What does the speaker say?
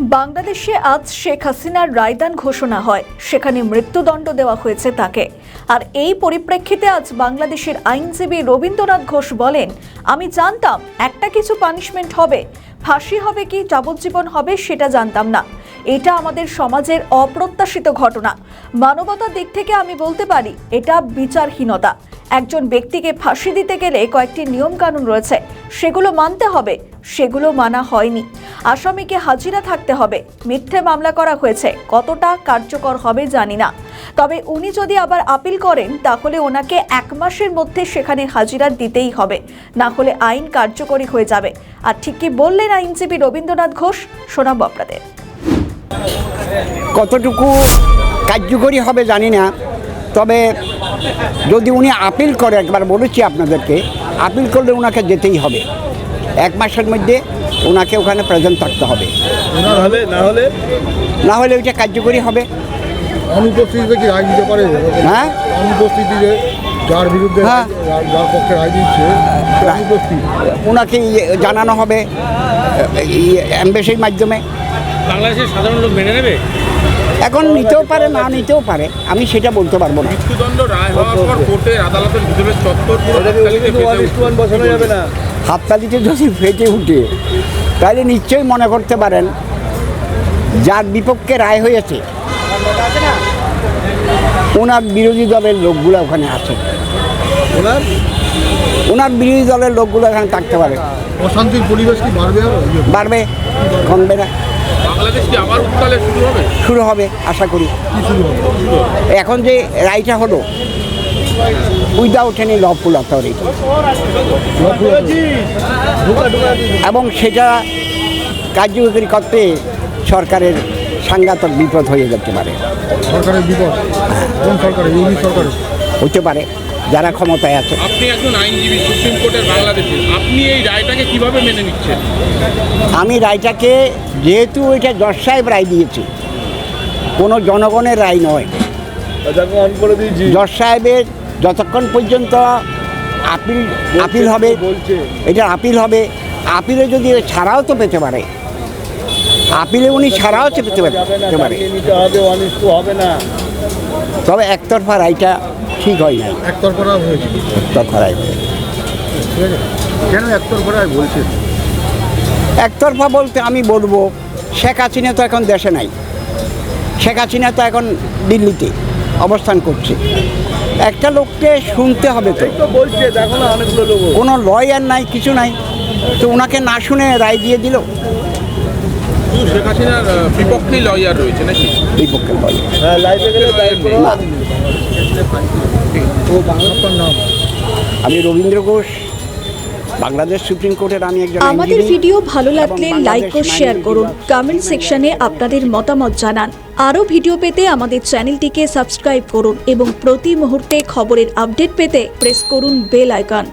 বাংলাদেশে আজ শেখ হাসিনার রায়দান ঘোষণা হয়। সেখানে মৃত্যুদণ্ড দেওয়া হয়েছে তাকে। আর এই পরিপ্রেক্ষিতে আজ বাংলাদেশের আইনজীবী রবীন্দ্রনাথ ঘোষ বলেন, আমি জানতাম একটা কিছু পানিশমেন্ট হবে। ফাঁসি হবে কি, যাবজ্জীবন হবে সেটা জানতাম না। এটা আমাদের সমাজের অপ্রত্যাশিত ঘটনা। মানবতার দিক থেকে আমি বলতে পারি, এটা বিচারহীনতা। একজন ব্যক্তিকে ফাঁসি দিতে গেলে কয়েকটি নিয়মকানুন রয়েছে। সেগুলো মানতে হবে, সেগুলো মানা হয়নি। আসামিকে হাজিরা থাকতে হবে। মিথ্যে মামলা করা হয়েছে, কতটা কার্যকর হবে জানি না। তবে উনি যদি আবার আপিল করেন, তাহলে ওনাকে এক মাসের মধ্যে সেখানে হাজিরা দিতেই হবে। না হলে আইন কার্যকরী হয়ে যাবে। আর ঠিক কি বললেন আইনজীবী রবীন্দ্রনাথ ঘোষ, শোনাবো আপনাদের। কতটুকু কার্যকরী হবে জানি না। তবে যদি উনি আপিল করে একবার বলেছি আপনাদেরকে আপিল করলে ওনাকে যেতেই হবে। এক মাসের মধ্যে ওনাকে ওখানে প্রেজেন্ট থাকতে হবে। না হলে ওইটা কার্যকরী হবে। অনুপস্থিতিতে কি রায় দিতে পারে? হ্যাঁ? অনুপস্থিতিতে যার বিরুদ্ধে হ্যাঁ। যার- যার পক্ষে রায় দিচ্ছে ওনাকে ইয়ে জানানো হবে অ্যাম্বাসির মাধ্যমে। বাংলাদেশের সাধারণ লোক মেনে নেবে? এখন নিতেও পারে না নিতেও পারে। আমি সেটা বলতে পারব না। মৃত্যুদণ্ড রায় হওয়ার পর কোর্টের আদালতের ভিতরে চত্বর। বসানো যাবে না। হাততালিতে যদি ফেটে উঠে তাহলে নিশ্চয়ই মনে করতে পারেন যার বিপক্ষে রায় হয়েছে ওনার বিরোধী দলের লোকগুলো ওখানে আছে। ওনার? ওনার বিরোধী দলের লোকগুলো এখানে থাকতে পারে। অশান্তির পরিবেশ কি বাড়বে বাড়বে কমবে না। বাংলাদেশ কি আবার উত্তালে শুরু হবে? শুরু হবে আশা করি। কি শুরু হবে এখন যে রায়টা হলো উইদাউট এনি লফুল অথরিটি এবং সেটা কার্যকরী করতে সরকারের সাংঘাতক বিপদ হয়ে যেতে পারে। সরকারের বিপদ? কোন সরকারের? ইউনি সরকারের? হতে পারে। যারা ক্ষমতায় আছে। আপনি একজন আইনজীবী সুপ্রিম কোর্টের বাংলাদেশে। আপনি এই রায়টাকে কীভাবে মেনে নিচ্ছেন? আমি রায়টাকে যেহেতু ওইটা জজ সাহেব রায় দিয়েছে কোনো জনগণের রায় নয়। জজ সাহেবের যতক্ষণ পর্যন্ত আপিল আপিল হবে এটা আপিল হবে আপিলে যদি ছাড়াও তো পেতে পারে। আপিলে উনি ছাড়াও তো পেতে পারে তবে একতরফা রায়টা ঠিক হয় না একতরফা হয়েছে। একতরফা ঠিক আছে? কেন একতরফা বলতে আমি বলব শেখ হাসিনা তো এখন দেশে নাই। শেখ হাসিনা তো এখন দিল্লিতে অবস্থান করছে। একটা লোককে শুনতে হবে তো। বলছে কোনো লয়ার নাই কিছু নাই। তো ওনাকে না শুনে রায় দিয়ে দিল? শুধু শেখ হাসিনার আহ, লয়ার রয়েছে নাকি? বিপক্ষের লয়ার। হ্যাঁ গেলে নাম? আমি রবীন্দ্র ঘোষ বাংলাদেশ সুপ্রিম কোর্টের আমি একজন আমাদের ভিডিও ভালো লাগলে লাইক ও শেয়ার করুন। কমেন্ট সেকশনে আপনাদের মতামত জানান। আরও ভিডিও পেতে আমাদের চ্যানেলটিকে সাবস্ক্রাইব করুন এবং প্রতি মুহূর্তে খবরের আপডেট পেতে প্রেস করুন বেল আইকন